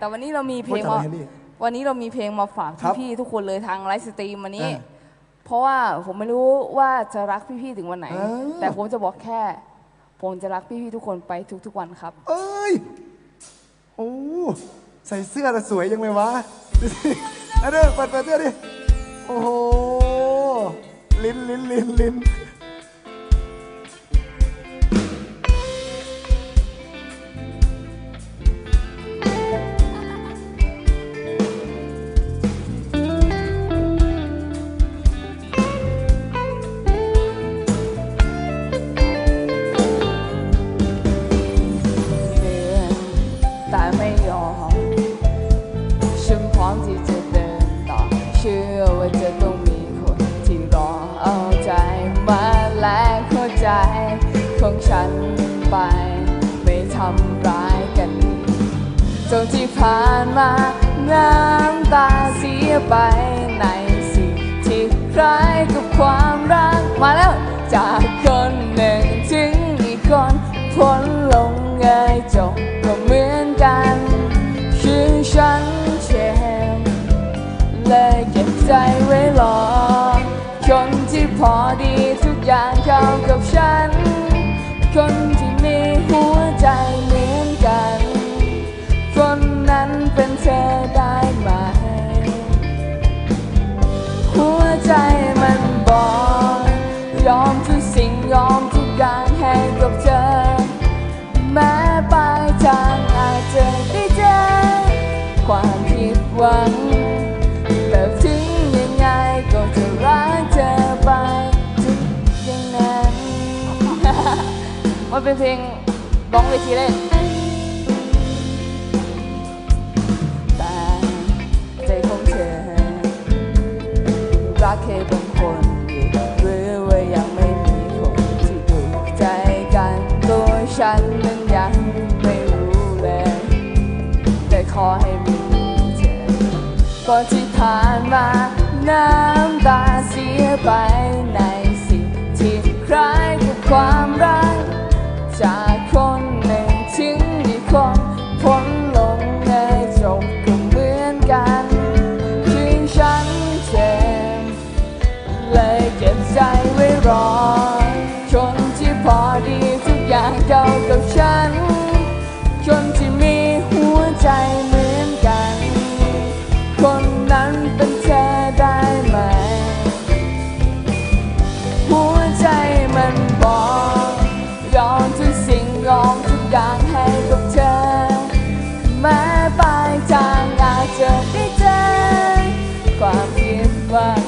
แต่วันนี้เรามีเพลงพูดมาจำอะไรนี่วันนี้เรามีเพลงมาฝากครับพี่ๆทุกคนเลยทางไลฟ์สตรีมวันนี้ อ่าเพราะว่าผมไม่รู้ว่าจะรักพี่ๆถึงวันไหนอ่าแต่ผมจะบอกแค่ ผมจะรักพี่ๆทุกคนไปทุกๆวันครับ เอ้ย โอ้ ใส่เสื้อแต่สวยยังเลยวะดูสิอันเด้อเปิดเปิดเสื้อดิ โอ้โห ลิ้นลิ้นลิ้นลิ้น แต่ไม่ยอมฉันพร้อมที่จะเดินต่อ เชื่อว่าจะต้องมีคนที่รอเอาใจมาแลกหัวใจของฉันไป ไม่ทำร้ายกันอีกจนที่ผ่านมาน้ำตาเสียไปในสิ่งที่คล้ายกับความรักมาแล้วจากคนหนึ่งถึงอีกคนพ้นลงเอยจบ เมันเป็นเพลงร้องเวทีเล่นแต่ใจของเธอ รักแค่บางคนหรือว่ายังไม่มีคนที่ถูกใจกันตัวฉันนั้นยังไม่รู้เลย แต่ขอให้มีเธอก่อนที่ผ่านมาน้ำตา ทุกสิ่งยอมทุกอย่างให้กับเธอ แม้ปลายทางอาจจะได้เจอ ความผิดหวัง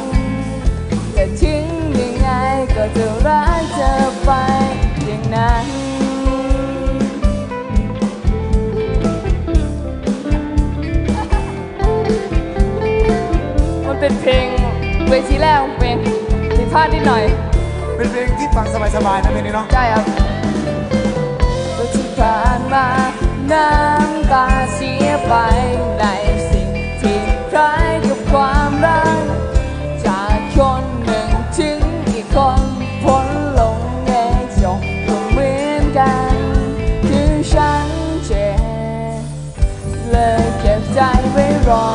แต่ถึงยังไงก็จะรักเธอไปอย่างนั้นมันเป็นเพลงเวทีแรกของเพลงผิดพลาดนิดหน่อย เป็นเพลงที่ฟังสบายๆนะเพลงนี้เนาะ ใช่ครับก็ที่ ผ่านมา น้ำตาเสียไปในสิ่งที่คล้ายกับความรัก จากคนหนึ่งถึงอีกคนพ้นลงในจบก็เหมือนกัน คือฉันเจ็บเลยเก็บใจไว้รอ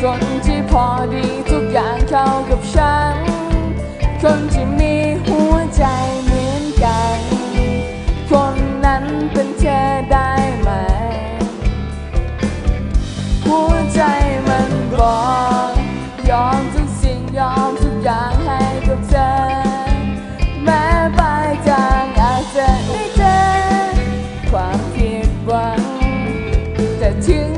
คนที่พอดีทุกอย่างเข้ากับฉัน คนที่มีหัวใจากให้กับเธอ แม้ไปจากอาจจะไม่เจอความผิดหวังแต่ถึง